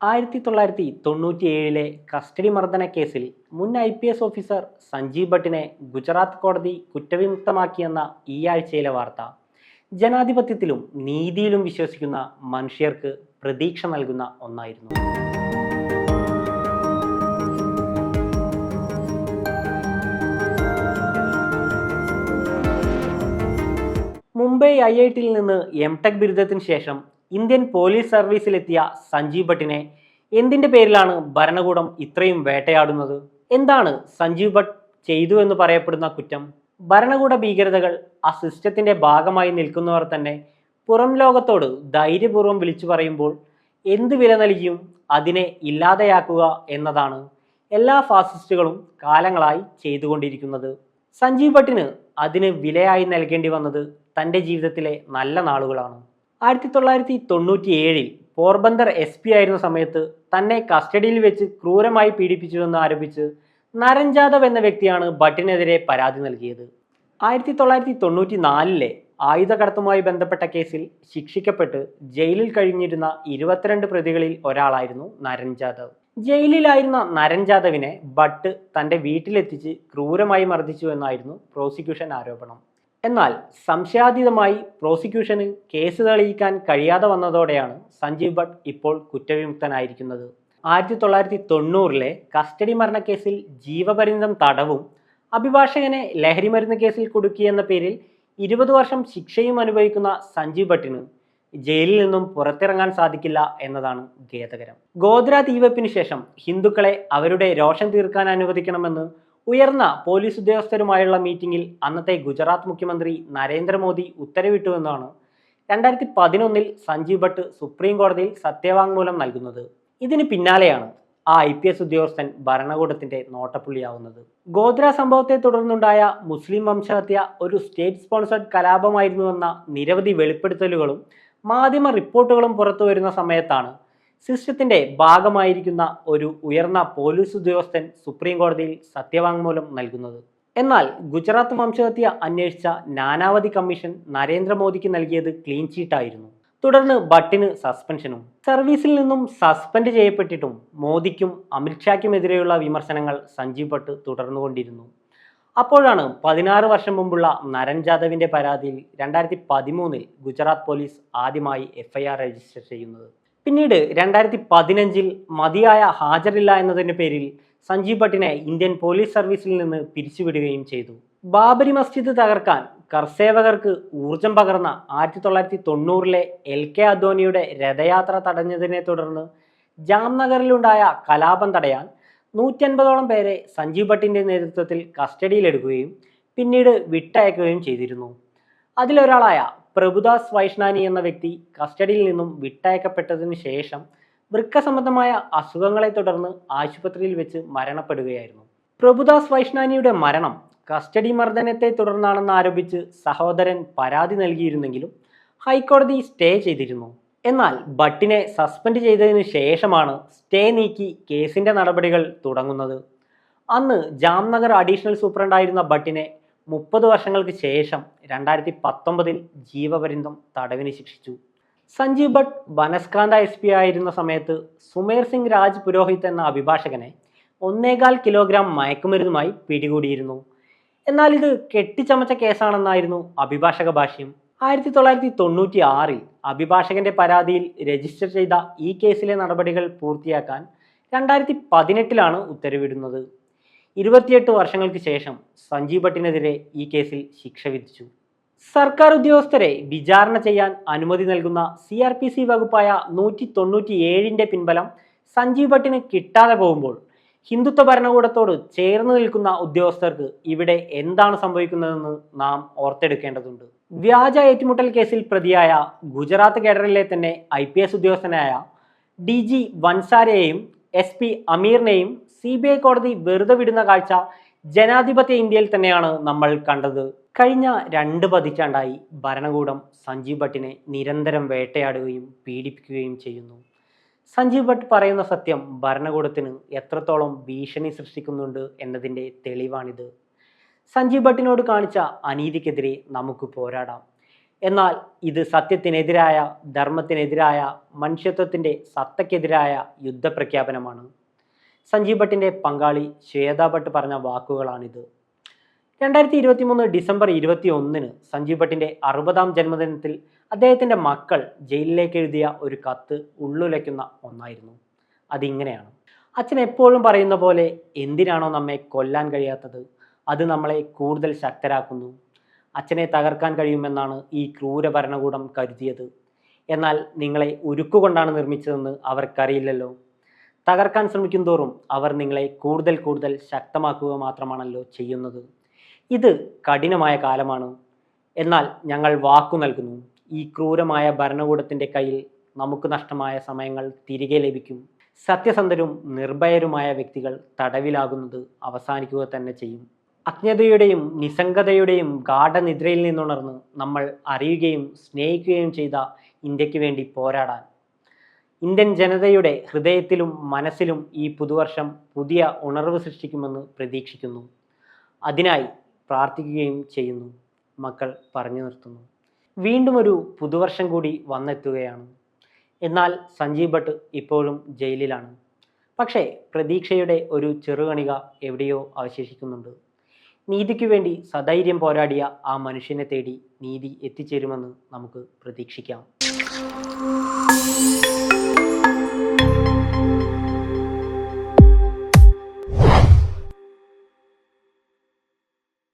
ആയിരത്തി തൊള്ളായിരത്തി തൊണ്ണൂറ്റി ഏഴിലെ കസ്റ്റഡി മർദ്ദന കേസിൽ മുൻ I P S officer Sanjiv ഭട്ടിനെ Gujarat കോടതി കുറ്റവിമുക്തമാക്കിയെന്ന ഈ ആഴ്ചയിലെ വാർത്ത ജനാധിപത്യത്തിലും നീതിയിലും വിശ്വസിക്കുന്ന മനുഷ്യർക്ക് പ്രതീക്ഷ നൽകുന്ന ഒന്നായിരുന്നു. മുംബൈ ഐ ഐ ടിയിൽ നിന്ന് എം ടെക് ബിരുദത്തിന് ശേഷം ഇന്ത്യൻ പോലീസ് സർവീസിലെത്തിയ സഞ്ജീവ് ഭട്ടിനെ എന്തിന്റെ പേരിലാണ് ഭരണകൂടം ഇത്രയും വേട്ടയാടുന്നത്? എന്താണ് സഞ്ജീവ് ഭട്ട് ചെയ്തു എന്ന് പറയപ്പെടുന്ന കുറ്റം? ഭരണകൂട ഭീകരതകൾ ആ സിസ്റ്റത്തിന്റെ ഭാഗമായി നിൽക്കുന്നവർ തന്നെ പുറം ലോകത്തോട് ധൈര്യപൂർവം വിളിച്ചു പറയുമ്പോൾ എന്ത് വില നൽകിയും അതിനെ ഇല്ലാതെയാക്കുക എന്നതാണ് എല്ലാ ഫാസിസ്റ്റുകളും കാലങ്ങളായി ചെയ്തുകൊണ്ടിരിക്കുന്നത്. സഞ്ജീവ് ഭട്ടിന് അതിന് വിലയായി നൽകേണ്ടി വന്നത് തന്റെ ജീവിതത്തിലെ നല്ല നാളുകളാണ്. ആയിരത്തി തൊള്ളായിരത്തി തൊണ്ണൂറ്റി ഏഴിൽ പോർബന്ദർ എസ് പി ആയിരുന്ന സമയത്ത് തന്നെ കസ്റ്റഡിയിൽ വെച്ച് ക്രൂരമായി പീഡിപ്പിച്ചുവെന്ന് ആരോപിച്ച് നരൻ ജാദവ് എന്ന വ്യക്തിയാണ് ഭട്ടിനെതിരെ പരാതി നൽകിയത്. ആയിരത്തി തൊള്ളായിരത്തി തൊണ്ണൂറ്റി നാലിലെ ആയുധകടത്തുമായി ബന്ധപ്പെട്ട കേസിൽ ശിക്ഷിക്കപ്പെട്ട് ജയിലിൽ കഴിഞ്ഞിരുന്ന ഇരുപത്തിരണ്ട് പ്രതികളിൽ ഒരാളായിരുന്നു നരൻ ജാദവ്. ജയിലിലായിരുന്ന നരൻ ജാദവിനെ ഭട്ട് തന്റെ വീട്ടിലെത്തിച്ച് ക്രൂരമായി മർദ്ദിച്ചു എന്നായിരുന്നു പ്രോസിക്യൂഷൻ ആരോപണം. എന്നാൽ സംശയാതീതമായി പ്രോസിക്യൂഷന് കേസ് തെളിയിക്കാൻ കഴിയാതെ വന്നതോടെയാണ് സഞ്ജീവ് ഭട്ട് ഇപ്പോൾ കുറ്റവിമുക്തനായിരിക്കുന്നത്. ആയിരത്തി തൊള്ളായിരത്തി തൊണ്ണൂറിലെ കസ്റ്റഡി മരണക്കേസിൽ ജീവപര്യന്തം തടവും അഭിഭാഷകനെ ലഹരിമരുന്ന് കേസിൽ കുടുക്കിയെന്ന പേരിൽ ഇരുപത് വർഷം ശിക്ഷയും അനുഭവിക്കുന്ന സഞ്ജീവ് ഭട്ടിന് ജയിലിൽ നിന്നും പുറത്തിറങ്ങാൻ സാധിക്കില്ല എന്നതാണ് ഖേദകരം. ഗോദ്ര തീവെപ്പിന് ശേഷം ഹിന്ദുക്കളെ അവരുടെ രോഷം തീർക്കാൻ അനുവദിക്കണമെന്ന് ഉയർന്ന പോലീസ് ഉദ്യോഗസ്ഥരുമായുള്ള മീറ്റിംഗിൽ അന്നത്തെ ഗുജറാത്ത് മുഖ്യമന്ത്രി നരേന്ദ്രമോദി ഉത്തരവിട്ടുവെന്നാണ് രണ്ടായിരത്തി പതിനൊന്നിൽ സഞ്ജീവ് ഭട്ട് സുപ്രീം കോടതിയിൽ സത്യവാങ്മൂലം നൽകുന്നത്. ഇതിന് പിന്നാലെയാണ് ആ ഐ പി എസ് ഉദ്യോഗസ്ഥൻ ഭരണകൂടത്തിന്റെ നോട്ടപ്പുള്ളിയാവുന്നത്. ഗോദ്ര സംഭവത്തെ തുടർന്നുണ്ടായ മുസ്ലിം വംശഹത്യ ഒരു സ്റ്റേറ്റ് സ്പോൺസർഡ് കലാപമായിരുന്നുവെന്ന നിരവധി വെളിപ്പെടുത്തലുകളും മാധ്യമ റിപ്പോർട്ടുകളും പുറത്തു വരുന്ന സമയത്താണ് സിസ്റ്റത്തിന്റെ ഭാഗമായിരിക്കുന്ന ഒരു ഉയർന്ന പോലീസ് ഉദ്യോഗസ്ഥൻ സുപ്രീം കോടതിയിൽ സത്യവാങ്മൂലം നൽകുന്നത്. എന്നാൽ ഗുജറാത്ത് വംശഹത്യ അന്വേഷിച്ച നാനാവധി കമ്മീഷൻ നരേന്ദ്രമോദിക്ക് നൽകിയത് ക്ലീൻ ചീട്ടായിരുന്നു തുടർന്ന് ഭട്ടിന് സസ്പെൻഷനും സർവീസിൽ നിന്നും സസ്പെൻഡ് ചെയ്യപ്പെട്ടിട്ടും മോദിക്കും അമിത്ഷായ്ക്കുമെതിരെയുള്ള വിമർശനങ്ങൾ സഞ്ജീവ് ഭട്ട് തുടർന്നുകൊണ്ടിരുന്നു. അപ്പോഴാണ് പതിനാറ് വർഷം മുമ്പുള്ള നരൻ ജാദവിന്റെ പരാതിയിൽ രണ്ടായിരത്തി പതിമൂന്നിൽ ഗുജറാത്ത് പോലീസ് ആദ്യമായി എഫ്ഐആർ രജിസ്റ്റർ ചെയ്യുന്നത്. പിന്നീട് രണ്ടായിരത്തി പതിനഞ്ചിൽ മതിയായ ഹാജരില്ല എന്നതിന്റെ പേരിൽ സഞ്ജീവ് ഭട്ടിനെ ഇന്ത്യൻ പോലീസ് സർവീസിൽ നിന്ന് പിരിച്ചുവിടുകയും ചെയ്തു. ബാബരി മസ്ജിദ് തകർക്കാൻ കർസേവകർക്ക് ഊർജം പകർന്ന ആയിരത്തി തൊള്ളായിരത്തി തൊണ്ണൂറിലെ എൽ കെ അദ്വാനിയുടെ രഥയാത്ര തടഞ്ഞതിനെ തുടർന്ന് ജാംനഗറിലുണ്ടായ കലാപം തടയാൻ നൂറ്റൻപതോളം പേരെ സഞ്ജീവ് ഭട്ടിന്റെ നേതൃത്വത്തിൽ കസ്റ്റഡിയിലെടുക്കുകയും പിന്നീട് വിട്ടയക്കുകയും ചെയ്തിരുന്നു. അതിലൊരാളായ പ്രഭുദാസ് വൈഷ്ണാനി എന്ന വ്യക്തി കസ്റ്റഡിയിൽ നിന്നും വിട്ടയക്കപ്പെട്ടതിന് ശേഷം വൃക്ക സംബന്ധമായ അസുഖങ്ങളെ തുടർന്ന് ആശുപത്രിയിൽ വെച്ച് മരണപ്പെടുകയായിരുന്നു. പ്രഭുദാസ് വൈഷ്ണാനിയുടെ മരണം കസ്റ്റഡി മർദ്ദനത്തെ തുടർന്നാണെന്ന് ആരോപിച്ച് സഹോദരൻ പരാതി നൽകിയിരുന്നെങ്കിലും ഹൈക്കോടതി സ്റ്റേ ചെയ്തിരുന്നു. എന്നാൽ ഭട്ടിനെ സസ്പെൻഡ് ചെയ്തതിനു ശേഷമാണ് സ്റ്റേ നീക്കി കേസിന്റെ നടപടികൾ തുടങ്ങുന്നത്. അന്ന് ജാംനഗർ അഡീഷണൽ സൂപ്രണ്ടായിരുന്ന ഭട്ടിനെ മുപ്പത് വർഷങ്ങൾക്ക് ശേഷം രണ്ടായിരത്തി പത്തൊമ്പതിൽ ജീവപര്യന്തം തടവിന് ശിക്ഷിച്ചു. സഞ്ജീവ് ഭട്ട് ബനസ്കാന്ത എസ് പി ആയിരുന്ന സമയത്ത് സുമേർ സിംഗ് രാജ് പുരോഹിത് എന്ന അഭിഭാഷകനെ ഒന്നേകാൽ കിലോഗ്രാം മയക്കുമരുന്നുമായി പിടികൂടിയിരുന്നു. എന്നാൽ ഇത് കെട്ടിച്ചമച്ച കേസാണെന്നായിരുന്നു അഭിഭാഷക ഭാഷ്യം. ആയിരത്തി തൊള്ളായിരത്തി തൊണ്ണൂറ്റി ആറിൽ അഭിഭാഷകന്റെ പരാതിയിൽ രജിസ്റ്റർ ചെയ്ത ഈ കേസിലെ നടപടികൾ പൂർത്തിയാക്കാൻ രണ്ടായിരത്തി പതിനെട്ടിലാണ് ഉത്തരവിടുന്നത്. ഇരുപത്തിയെട്ട് വർഷങ്ങൾക്ക് ശേഷം സഞ്ജീവ് ഭട്ടിനെതിരെ ഈ കേസിൽ ശിക്ഷ വിധിച്ചു. സർക്കാർ ഉദ്യോഗസ്ഥരെ വിചാരണ ചെയ്യാൻ അനുമതി നൽകുന്ന സി ആർ പി സി വകുപ്പായ നൂറ്റി തൊണ്ണൂറ്റി ഏഴിന്റെ പിൻബലം സഞ്ജീവ് ഭട്ടിന് കിട്ടാതെ പോകുമ്പോൾ ഹിന്ദുത്വ ഭരണകൂടത്തോട് ചേർന്ന് നിൽക്കുന്ന ഉദ്യോഗസ്ഥർക്ക് ഇവിടെ എന്താണ് സംഭവിക്കുന്നതെന്ന് നാം ഓർത്തെടുക്കേണ്ടതുണ്ട്. വ്യാജ ഏറ്റുമുട്ടൽ കേസിൽ പ്രതിയായ ഗുജറാത്ത് കേഡറിലെ തന്നെ ഐ പി എസ് ഉദ്യോഗസ്ഥനായ ഡി ജി വൻസാരെയും എസ് പി അമീറിനെയും സി ബി ഐ കോടതി വെറുതെ വിടുന്ന കാഴ്ച ജനാധിപത്യ ഇന്ത്യയിൽ തന്നെയാണ് നമ്മൾ കണ്ടത്. കഴിഞ്ഞ രണ്ട് പതിറ്റാണ്ടായി ഭരണകൂടം സഞ്ജീവ് ഭട്ടിനെ നിരന്തരം വേട്ടയാടുകയും പീഡിപ്പിക്കുകയും ചെയ്യുന്നു. സഞ്ജീവ് ഭട്ട് പറയുന്ന സത്യം ഭരണകൂടത്തിന് എത്രത്തോളം ഭീഷണി സൃഷ്ടിക്കുന്നുണ്ട് എന്നതിന്റെ തെളിവാണിത്. സഞ്ജീവ് ഭട്ടിനോട് കാണിച്ച അനീതിക്കെതിരെ നമുക്ക് പോരാടാം. എന്നാൽ ഇത് സത്യത്തിനെതിരായ ധർമ്മത്തിനെതിരായ മനുഷ്യത്വത്തിന്റെ സത്തയ്ക്കെതിരായ യുദ്ധപ്രഖ്യാപനമാണ്. സഞ്ജീവ് ഭട്ടിന്റെ പങ്കാളി ശ്വേതാ ഭട്ട് പറഞ്ഞ വാക്കുകളാണിത്. രണ്ടായിരത്തി ഇരുപത്തി മൂന്ന് ഡിസംബർ ഇരുപത്തി ഒന്നിന് സഞ്ജീവ് ഭട്ടിന്റെ അറുപതാം ജന്മദിനത്തിൽ അദ്ദേഹത്തിന്റെ മക്കൾ ജയിലിലേക്ക് എഴുതിയ ഒരു കത്ത് ഉള്ളുലയ്ക്കുന്ന ഒന്നായിരുന്നു. അതിങ്ങനെയാണ്. അച്ഛൻ എപ്പോഴും പറയുന്ന പോലെ എന്തിനാണോ നമ്മെ കൊല്ലാൻ കഴിയാത്തത്? അത് നമ്മളെ കൂടുതൽ ശക്തരാക്കുന്നു. അച്ഛനെ തകർക്കാൻ കഴിയുമെന്നാണ് ഈ ക്രൂര ഭരണകൂടം കരുതിയത്. എന്നാൽ നിങ്ങളെ ഉരുക്കുകൊണ്ടാണ് നിർമ്മിച്ചതെന്ന് അവർക്കറിയില്ലല്ലോ. തകർക്കാൻ ശ്രമിക്കും തോറും അവർ നിങ്ങളെ കൂടുതൽ കൂടുതൽ ശക്തമാക്കുക മാത്രമാണല്ലോ ചെയ്യുന്നത്. ഇത് കഠിനമായ കാലമാണ്. എന്നാൽ ഞങ്ങൾ വാക്കു നൽകുന്നു. ഈ ക്രൂരമായ ഭരണകൂടത്തിന്റെ കയ്യിൽ നമുക്ക് നഷ്ടമായ സമയങ്ങൾ തിരികെ ലഭിക്കും. സത്യസന്ധരും നിർഭയരുമായ വ്യക്തികൾ തടവിലാകുന്നത് അവസാനിക്കുക തന്നെ ചെയ്യും. അജ്ഞതയുടെയും നിസ്സംഗതയുടെയും ഗാഠനിദ്രയിൽ നിന്നുണർന്ന് നമ്മൾ അറിയുകയും സ്നേഹിക്കുകയും ചെയ്ത ഇന്ത്യയ്ക്ക് വേണ്ടി പോരാടാൻ ഇന്ത്യൻ ജനതയുടെ ഹൃദയത്തിലും മനസ്സിലും ഈ പുതുവർഷം പുതിയ ഉണർവ് സൃഷ്ടിക്കുമെന്ന് പ്രതീക്ഷിക്കുന്നു. അതിനായി പ്രാർത്ഥിക്കുകയും ചെയ്യുന്നു. മക്കൾ പറഞ്ഞു നിർത്തുന്നു. വീണ്ടും ഒരു പുതുവർഷം കൂടി വന്നെത്തുകയാണ്. എന്നാൽ സഞ്ജീവ് ഭട്ട് ഇപ്പോഴും ജയിലിലാണ്. പക്ഷേ പ്രതീക്ഷയുടെ ഒരു ചെറുകണിക എവിടെയോ അവശേഷിക്കുന്നുണ്ട്. നീതിക്ക് വേണ്ടി സധൈര്യം പോരാടിയ ആ മനുഷ്യനെ തേടി നീതി എത്തിച്ചേരുമെന്ന് നമുക്ക് പ്രതീക്ഷിക്കാം. thank you